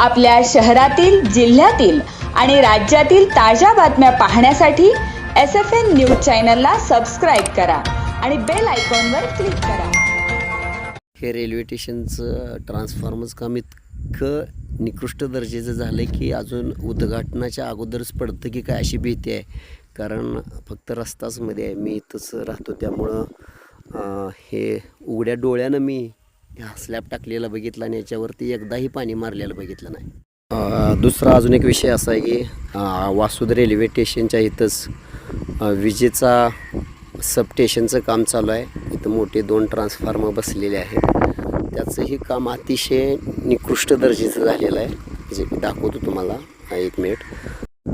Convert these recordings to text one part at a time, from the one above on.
आपल्या शहरातील जिल्ह्यातील आणि राज्यातील ताज्या बातम्या पाहण्यासाठी एस एफ एन न्यूज चॅनलला सबस्क्राईब करा आणि बेल आयकॉनवर क्लिक करा. हे रेल्वे स्टेशनचं ट्रान्सफॉर्मर्स काम इतकं निकृष्ट दर्जेचं झालं आहे की अजून उद्घाटनाच्या अगोदरच पडतं की काय अशी भीती आहे. कारण फक्त रस्ताच मध्ये आहे. मी इथंच राहतो. त्यामुळं हे उघड्या डोळ्यानं मी हा स्लॅब टाकलेला बघितला आणि याच्यावरती एकदाही पाणी मारलेलं बघितलं नाही. दुसरा अजून एक विषय असा आहे की वासुद रेल्वे स्टेशनच्या इथंच विजेचा सबस्टेशनचं काम चालू आहे. इथं मोठे दोन ट्रान्सफॉर्मर बसलेले आहेत. त्याचंही काम अतिशय निकृष्ट दर्जेचं झालेलं आहे. जे मी दाखवतो तुम्हाला एक मिनिट.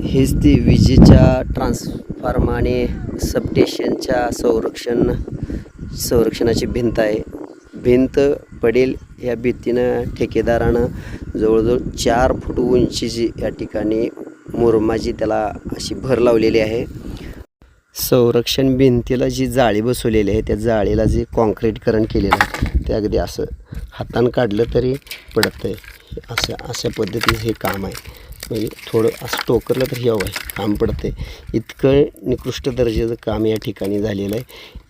हेच ती विजेच्या ट्रान्सफॉर्मर आणि सबस्टेशनच्या संरक्षण संरक्षणाची भिंत आहे. भिंत पडेल या भीतीनं ठेकेदारानं जवळजवळ चार फूट उंचीची या ठिकाणी मुरमाची त्याला अशी भर लावलेली आहे. संरक्षण भिंतीला जी जाळी बसवलेली आहे त्या जाळीला जे कॉन्क्रीटकरण केलेलं आहे ते अगदी असं हातानं काढलं तरी पडतं आहे असं अशा पद्धतीचं हे काम आहे. म्हणजे थोडं असं टोकरलं तर हे आहे काम पडते. इतकं निकृष्ट दर्जाचं काम या ठिकाणी झालेलं आहे.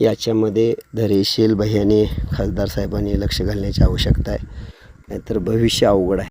याच्यामध्ये धैर्यशील भैयाने खासदार साहेबांनी लक्ष घालण्याची आवश्यकता आहे. नाहीतर भविष्य अवघड आहे.